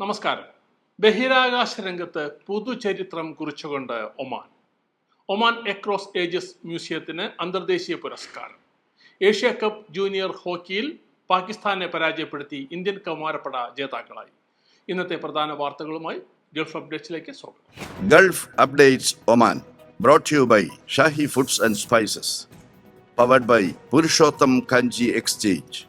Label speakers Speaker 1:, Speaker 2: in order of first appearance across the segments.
Speaker 1: നമസ്കാരം. ബഹിരാകാശ രംഗത്ത് പുതുചരിത്രം കുറിച്ചുകൊണ്ട് ഒമാൻ. ഒമാൻ എക്രോസ് ഏജസ് മ്യൂസിയത്തിന് അന്തർദേശീയ പുരസ്കാരം. ഏഷ്യ കപ്പ് ജൂനിയർ ഹോക്കിയിൽ പാകിസ്ഥാനെ പരാജയപ്പെടുത്തി ഇന്ത്യൻ കൗമാരപ്പട ജേതാക്കളായി. ഇന്നത്തെ പ്രധാന വാർത്തകളുമായി ഗൾഫ് അപ്ഡേറ്റ്സിലേക്ക് സ്വാഗതം.
Speaker 2: Gulf updates Oman brought you by Shahi foods and spices powered by Purushottam Kanji exchange.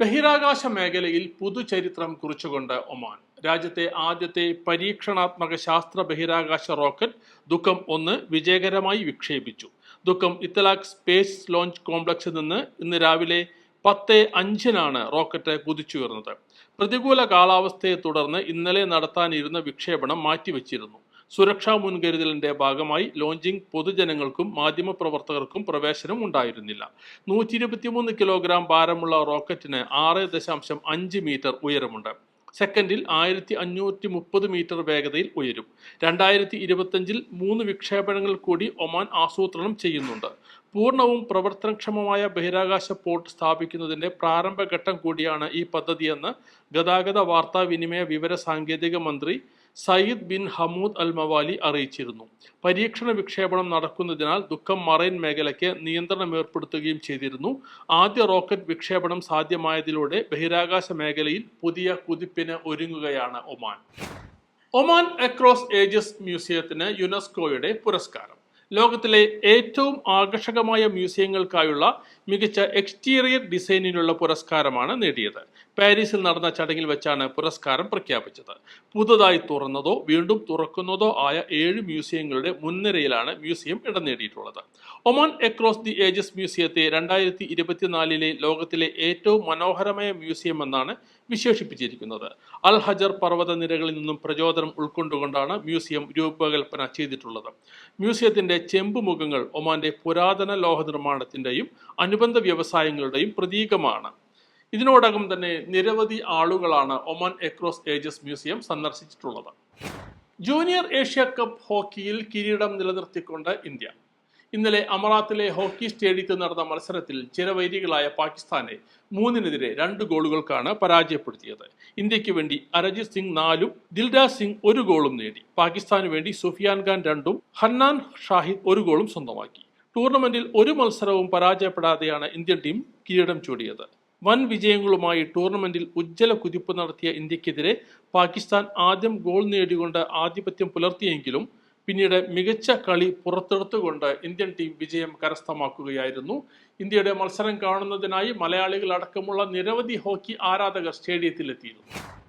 Speaker 1: ബഹിരാകാശ മേഖലയിൽ പുതുചരിത്രം കുറിച്ചുകൊണ്ട് ഒമാൻ. രാജ്യത്തെ ആദ്യത്തെ പരീക്ഷണാത്മക ശാസ്ത്ര ബഹിരാകാശ റോക്കറ്റ് ദുഃഖം ഒന്ന് വിജയകരമായി വിക്ഷേപിച്ചു. ദുഃഖം ഇത്തലാഖ് സ്പേസ് ലോഞ്ച് കോംപ്ലക്സിൽ നിന്ന് ഇന്ന് രാവിലെ പത്ത് അഞ്ചിനാണ് റോക്കറ്റ് കുതിച്ചുയർന്നത്. പ്രതികൂല കാലാവസ്ഥയെ തുടർന്ന് ഇന്നലെ നടത്താനിരുന്ന വിക്ഷേപണം മാറ്റിവെച്ചിരുന്നു. സുരക്ഷാ മുൻകരുതലിന്റെ ഭാഗമായി ലോഞ്ചിംഗ് പൊതുജനങ്ങൾക്കും മാധ്യമപ്രവർത്തകർക്കും പ്രവേശനം ഉണ്ടായിരുന്നില്ല. നൂറ്റി ഇരുപത്തിമൂന്ന് കിലോഗ്രാം ഭാരമുള്ള റോക്കറ്റിന് ആറ് ദശാംശം അഞ്ച് മീറ്റർ ഉയരമുണ്ട്. സെക്കൻഡിൽ ആയിരത്തി അഞ്ഞൂറ്റി മുപ്പത് മീറ്റർ വേഗതയിൽ ഉയരും. രണ്ടായിരത്തി ഇരുപത്തഞ്ചിൽ മൂന്ന് വിക്ഷേപണങ്ങൾ കൂടി ഒമാൻ ആസൂത്രണം ചെയ്യുന്നുണ്ട്. പൂർണവും പ്രവർത്തനക്ഷമമായ ബഹിരാകാശ പോർട്ട് സ്ഥാപിക്കുന്നതിന്റെ പ്രാരംഭഘട്ടം കൂടിയാണ് ഈ പദ്ധതിയെന്ന് ഗതാഗത വാർത്താവിനിമയ വിവര സാങ്കേതിക മന്ത്രി Sayyid bin Hamood al Mawali അറിയിച്ചിരുന്നു. പരീക്ഷണ വിക്ഷേപണം നടക്കുന്നതിനാൽ ദുഃഖം മറൈൻ മേഖലയ്ക്ക് നിയന്ത്രണം ഏർപ്പെടുത്തുകയും ചെയ്തിരുന്നു. ആദ്യ റോക്കറ്റ് വിക്ഷേപണം സാധ്യമായതിലൂടെ ബഹിരാകാശ മേഖലയിൽ പുതിയ കുതിപ്പിന് ഒരുങ്ങുകയാണ് ഒമാൻ. ഒമാൻ അക്രോസ് ഏജസ് മ്യൂസിയത്തിന് യുനെസ്കോയുടെ പുരസ്കാരം. ലോകത്തിലെ ഏറ്റവും ആകർഷകമായ മ്യൂസിയങ്ങൾക്കായുള്ള മികച്ച എക്സ്റ്റീരിയർ ഡിസൈനിനുള്ള പുരസ്കാരമാണ് നേടിയത്. പാരീസിൽ നടന്ന ചടങ്ങിൽ വെച്ചാണ് പുരസ്കാരം പ്രഖ്യാപിച്ചത്. പുതുതായി തുറന്നതോ വീണ്ടും തുറക്കുന്നതോ ആയ ഏഴ് മ്യൂസിയങ്ങളുടെ മുൻനിരയിലാണ് മ്യൂസിയം ഇടം നേടിയിട്ടുള്ളത്. ഒമാൻ അക്രോസ് ദി ഏജസ് മ്യൂസിയത്തെ രണ്ടായിരത്തി ഇരുപത്തിനാലിലെ ലോകത്തിലെ ഏറ്റവും മനോഹരമായ മ്യൂസിയം എന്നാണ് വിശേഷിപ്പിച്ചിരിക്കുന്നത്. അൽ ഹജർ പർവത നിരകളിൽ നിന്നും പ്രചോദനം ഉൾക്കൊണ്ടുകൊണ്ടാണ് മ്യൂസിയം രൂപകൽപ്പന ചെയ്തിട്ടുള്ളത്. മ്യൂസിയത്തിന്റെ ചെമ്പുമുഖങ്ങൾ ഒമാന്റെ പുരാതന ലോഹ നിർമ്മാണത്തിന്റെയും അനുബന്ധ വ്യവസായങ്ങളുടെയും പ്രതീകമാണ്. ഇതിനോടകം തന്നെ നിരവധി ആളുകളാണ് ഒമാൻ എക്രോസ് ഏജസ് മ്യൂസിയം സന്ദർശിച്ചിട്ടുള്ളത്. ജൂനിയർ ഏഷ്യ കപ്പ് ഹോക്കിയിൽ കിരീടം നിലനിർത്തിക്കൊണ്ട് ഇന്ത്യ. ഇന്നലെ അമറാത്തിലെ ഹോക്കി സ്റ്റേഡിയത്തിൽ നടന്ന മത്സരത്തിൽ ചിരവൈരികളായ പാകിസ്ഥാനെ മൂന്നിനെതിരെ രണ്ട് ഗോളുകൾക്കാണ് പരാജയപ്പെടുത്തിയത്. ഇന്ത്യയ്ക്ക് വേണ്ടി അരജിത് സിംഗ് നാലും ദിൽരാജ് സിംഗ് ഒരു ഗോളും നേടി. പാകിസ്ഥാന് വേണ്ടി സുഫിയാൻ ഖാൻ രണ്ടും ഹന്നാൻ ഷാഹിദ് ഒരു ഗോളും സ്വന്തമാക്കി. ടൂർണമെന്റിൽ ഒരു മത്സരവും പരാജയപ്പെടാതെയാണ് ഇന്ത്യൻ ടീം കിരീടം ചൂടിയത്. വൻ വിജയങ്ങളുമായി ടൂർണമെന്റിൽ ഉജ്ജ്വല കുതിപ്പ് നടത്തിയ ഇന്ത്യക്കെതിരെ പാകിസ്ഥാൻ ആദ്യം ഗോൾ നേടിക്കൊണ്ട് ആധിപത്യം പുലർത്തിയെങ്കിലും പിന്നീട് മികച്ച കളി പുറത്തെടുത്തുകൊണ്ട് ഇന്ത്യൻ ടീം വിജയം കരസ്ഥമാക്കുകയായിരുന്നു. ഇന്ത്യയുടെ മത്സരം കാണുന്നതിനായി മലയാളികൾ അടക്കമുള്ള നിരവധി ഹോക്കി ആരാധകർ സ്റ്റേഡിയത്തിലെത്തിയിരുന്നു.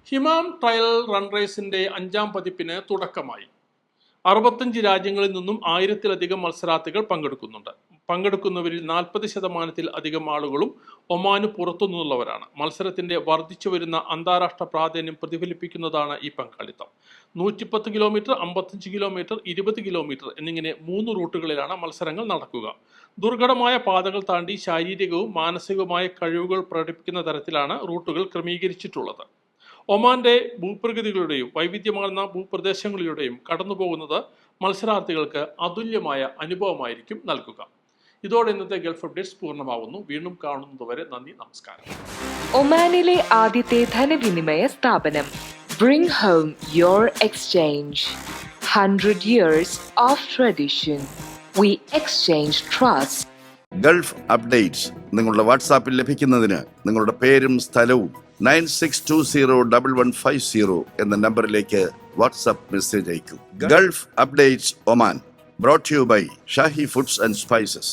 Speaker 1: ഹിമാം ട്രയൽ റൺറേസിന്റെ അഞ്ചാം പതിപ്പിന് തുടക്കമായി. അറുപത്തഞ്ച് രാജ്യങ്ങളിൽ നിന്നും ആയിരത്തിലധികം മത്സരാർത്ഥികൾ പങ്കെടുക്കുന്നുണ്ട്. പങ്കെടുക്കുന്നവരിൽ നാൽപ്പത് ശതമാനത്തിൽ അധികം ആളുകളും ഒമാന് പുറത്തുനിന്നുള്ളവരാണ്. മത്സരത്തിന്റെ വർദ്ധിച്ചു വരുന്ന അന്താരാഷ്ട്ര പ്രാധാന്യം പ്രതിഫലിപ്പിക്കുന്നതാണ് ഈ പങ്കാളിത്തം. നൂറ്റിപ്പത്ത് കിലോമീറ്റർ അമ്പത്തഞ്ച് കിലോമീറ്റർ ഇരുപത് കിലോമീറ്റർ എന്നിങ്ങനെ മൂന്ന് റൂട്ടുകളിലാണ് മത്സരങ്ങൾ നടക്കുക. ദുർഘടമായ പാതകൾ താണ്ടി ശാരീരികവും മാനസികവുമായ കഴിവുകൾ പ്രകടിപ്പിക്കുന്ന തരത്തിലാണ് റൂട്ടുകൾ ക്രമീകരിച്ചിട്ടുള്ളത്. ഒമാന്റെ ഭൂപ്രകൃതികളുടെയും വൈവിധ്യമാർന്ന ഭൂപ്രദേശങ്ങളിലൂടെയും കടന്നുപോകുന്നത് മത്സരാർത്ഥികൾക്ക് അതുല്യമായ അനുഭവമായിരിക്കും നൽകുക. ഇതോടെ ഇന്നത്തെ ഗൾഫ് അപ്ഡേറ്റ്സ് പൂർണമാവുന്നു. വീണ്ടും കാണുന്നതുവരെ നന്ദി നമസ്കാരം.
Speaker 3: ഒമാനിലെ ആദ്യത്തെ ധനവിനിമയ സ്ഥാപനം bring home your exchange hundred years of tradition we exchange trust
Speaker 2: Gulf updates നിങ്ങളുടെ വാട്സാപ്പിൽ ലഭിക്കുന്നതിന് നിങ്ങളുടെ പേരും സ്ഥലവും nine six two zero double one five zero എന്ന നമ്പറിലേക്ക് WhatsApp message അയക്കൂ. Gulf updates Oman brought you by Shahi foods and spices